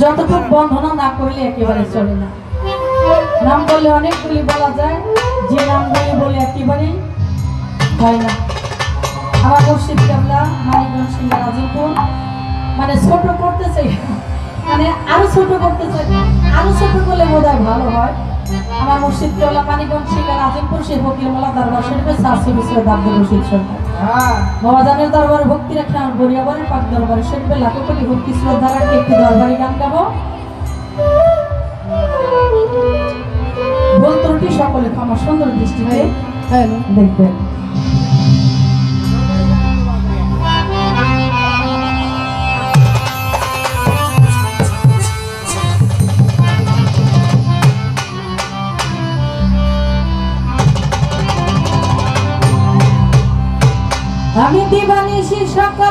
যতটুকু বন্ধনা না করলে একেবারে চলে না। নাম বললে অনেকগুলি বলা যায় যে নামগুলি বলে একেবারেই হয় না। আমার মুর্শিদ কেবলা মানিকগঞ্জ রাজীবপুর। মানে ছোট করতে চাই মানে আরও ছোট করতে চাই আরও ছোট করলে বোধ ভালো হয়। আমার মুর্শিদ কেবলা মানিকগঞ্জ রাজীবপুর সেই ফকির মোলা দরবার শরীফে শাস্ত্রী বিশ্বের আব্দুল রশিদ সরকার। হ্যাঁ। বাবাজানের দরবারে ভক্তি রাখে আমার বরিয়াবারের পাক দরবারে শেখবে লাখো কোটি ভক্তি শ্রদ্ধা রাখে একটি দরবারি গান গাবো। ভুল ত্রুটি সকলে ক্ষমা সুন্দর দৃষ্টিতে দেখবেন। সকাল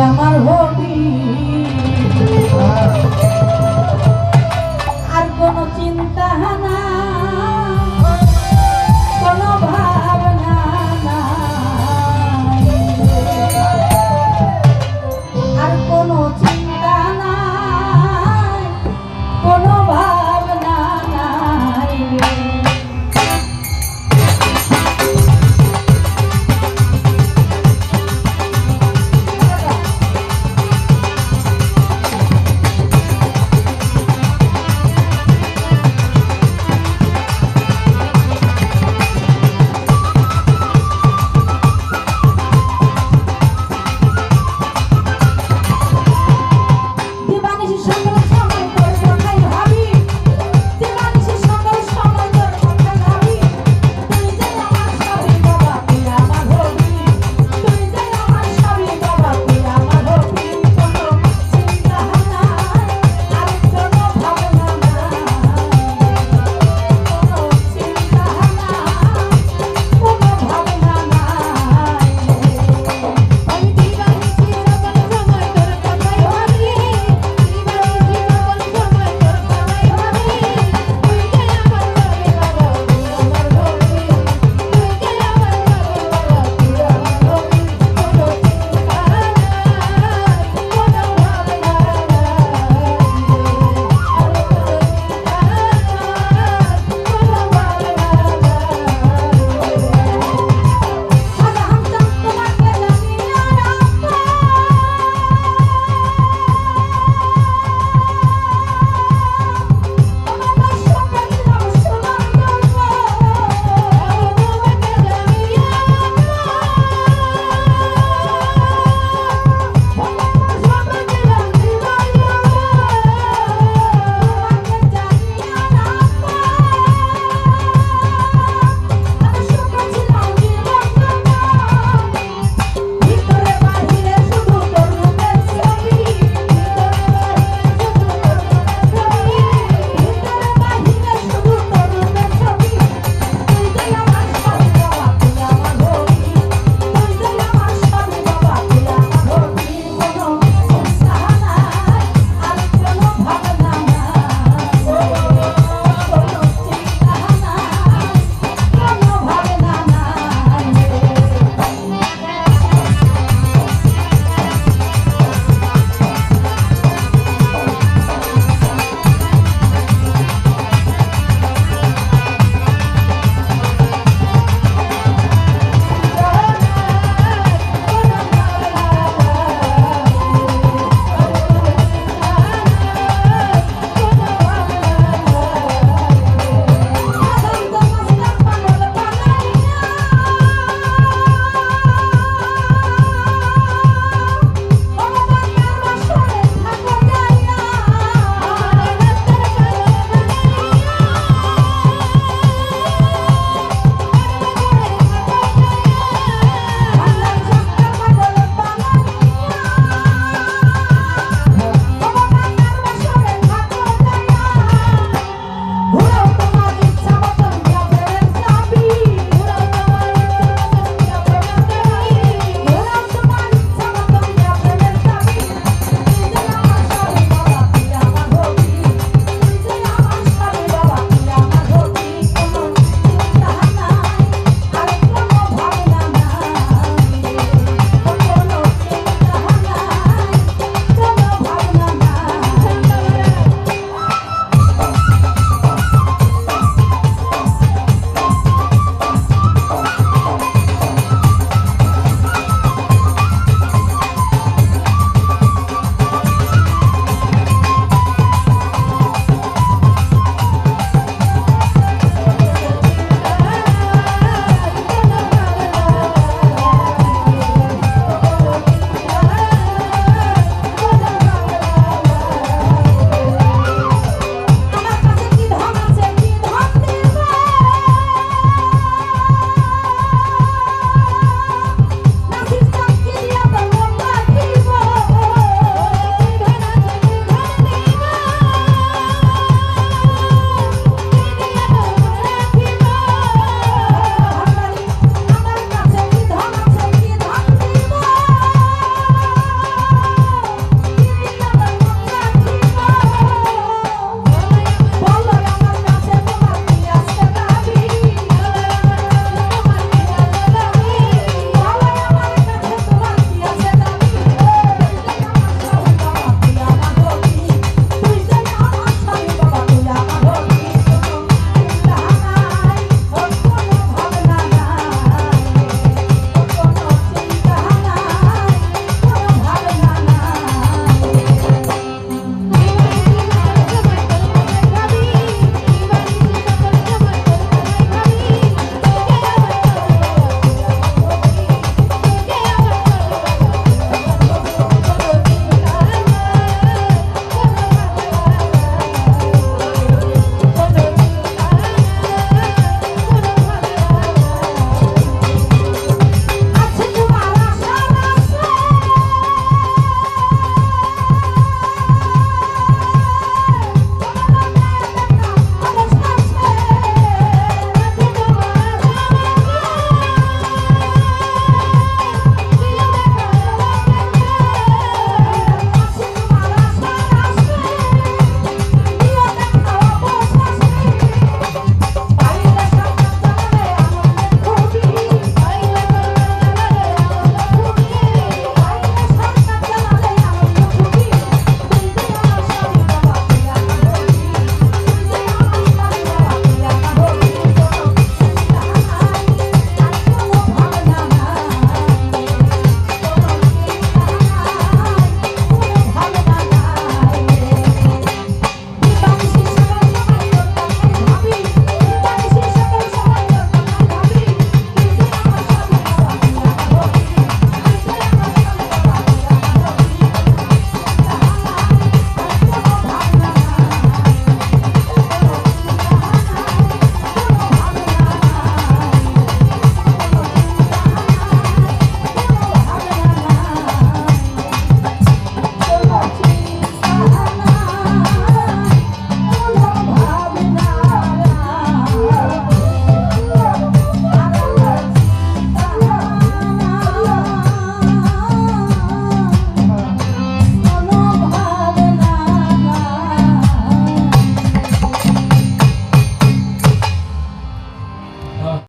আমার হবি